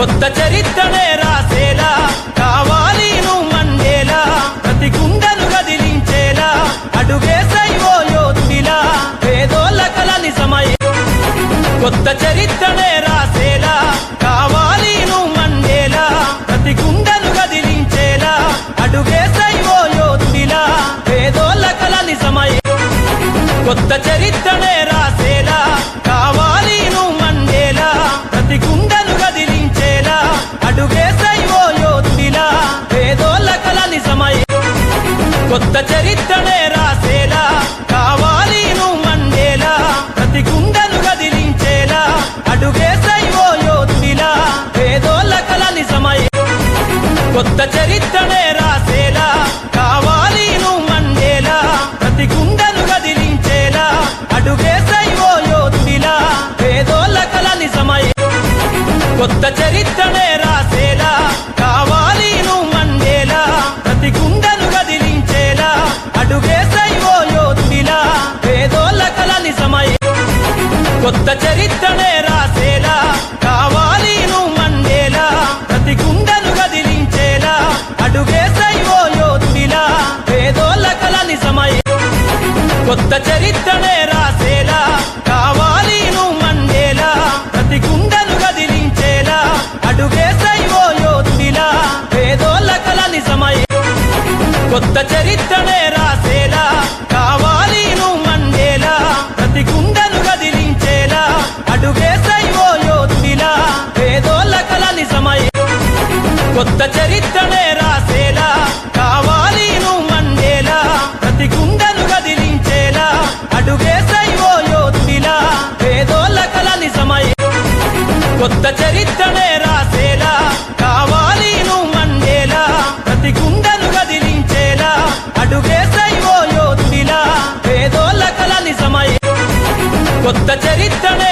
కొత్త చరిత్రనే రాసేలా కావాలి నువ్వు మండేలా ప్రతి గుండెను కదిలించేలా అడుగేసై ఓ యోధుడిలా పేదోళ్ళ కల నిజమై కొత్త చరిత్రనే రాసేలా కావాలి నువ్వు మండేలా ప్రతి గుండెను కదిలించేలా అడుగేసై ఓ యోధుడిలా పేదోళ్ళ కల నిజమై కొత్త చరిత్రనే రాసేలా కొత్త చరిత్రనే రాసే కొత్త చరిత్రనే రాసేలా కావాలి నువ్వు మండేలా ప్రతి గుండెను గదిలించేలా అడుగేసై ఓ యోధుడిలా పేదోళ్ళ కల నిజమై కొత్త చరిత్రనే రాసేలా కావాలి నువ్వు మండేలా ప్రతి గుండెను గదిలించేలా అడుగేసై ఓ యోధుడిలా పేదోళ్ళ కల నిజమై కొత్త కొత్త చరిత్రనే రాసేలా కావాలి నువ్వు మండేలా ప్రతి గుండెను కదిలించేలా అడుగేసై ఓ యోధుడిలా పేదోళ్ళ కల నిజమై కొత్త చరిత్రనే రాసేలా కావాలి నువ్వు మండేలా ప్రతి గుండెను కదిలించేలా అడుగేసై ఓ యోధుడిలా పేదోళ్ళ కల నిజమై కొత్త చరిత్రనే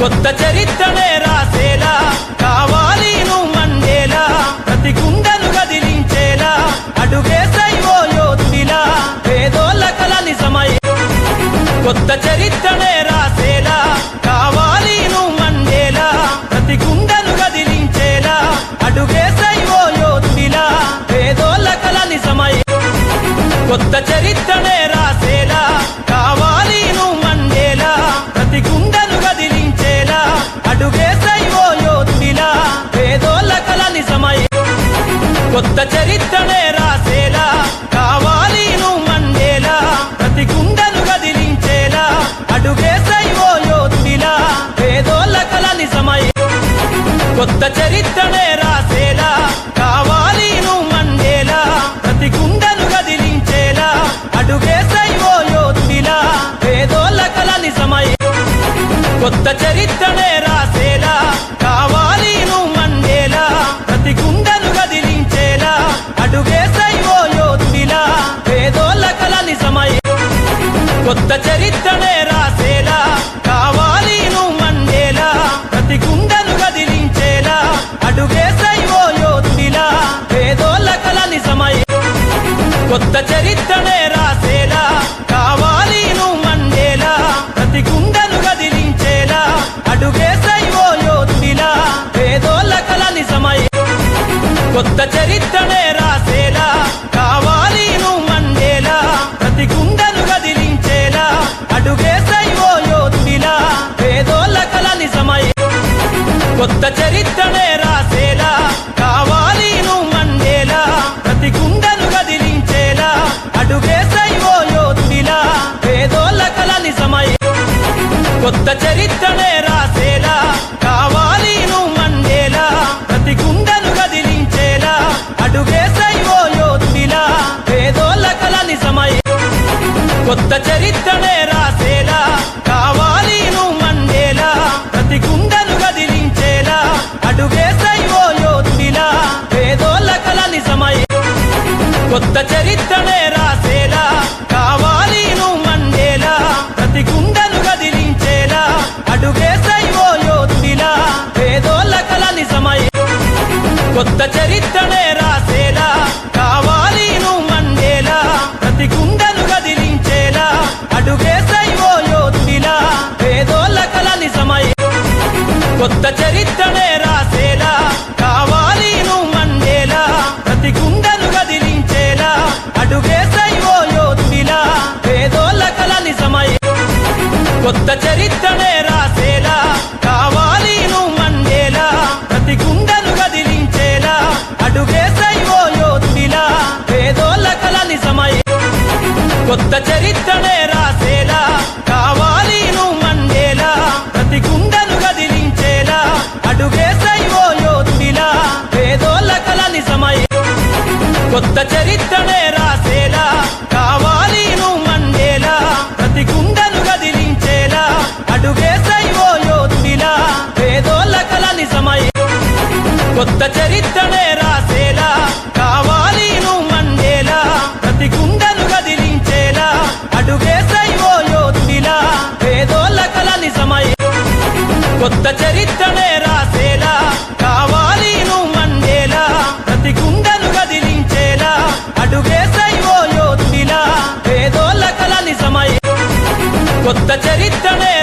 కొత్త చరిత్రనే కొత్త చరిత్రనే రాసేలా కావాలి నువ్వు మండేలా ప్రతి గుండెను గదిలించేలా అడుగేసై ఓ యోధుడిలా పేదోళ్ళ కల నిజమై. కొత్త చరిత్రనే రాసేలా కావాలి నువ్వు మండేలా ప్రతి గుండెను గదిలించేలా అడుగేసై ఓ యోధుడిలా పేదోళ్ళ కల నిజమై. కొత్త చరిత్రనే కొత్త చరిత్రనే రాసేలా కావాలి నువ్వు మండేలా ప్రతి గుండెను కదిలించేలా అడుగేసై ఓ యోధుడిలా పేదోళ్ళ కల నిజమై కొత్త చరిత్రనే రాసేలా కావాలి నువ్వు మండేలా ప్రతి గుండెను కదిలించేలా అడుగేసై ఓ యోధుడిలా పేదోళ్ళ కల నిజమై కొత్త చరిత్రనే రాసేలా కొత్త చరిత్రనే రాసేలా కావాలి నువ్వు మండేలా ప్రతి గుండెను కదిలించేలా అడుగేసై ఓ యోధుడిలా పేదోళ్ళ కలని నిజమై. కొత్త చరిత్రనే రాసేలా కావాలి నువ్వు మండేలా ప్రతి గుండెను కదిలించేలా అడుగేసై ఓ యోధుడిలా పేదోళ్ళ కలని నిజమై. కొత్త కొత్త చరిత్రనే రాసేలా కావాలి నువ్వు మండేలా ప్రతి గుండెను కదిలించేలా అడుగేసై ఓ యోధుడిలా పేదోళ్ళ కల నిజమై కొత్త చరిత్రనే రాసేలా కావాలి నువ్వు మండేలా ప్రతి గుండెను కదిలించేలా అడుగేసై ఓ యోధుడిలా పేదోళ్ళ కల నిజమై కొత్త చరిత్రనే కొత్త చరిత్రనే కొత్త చరిత్రనే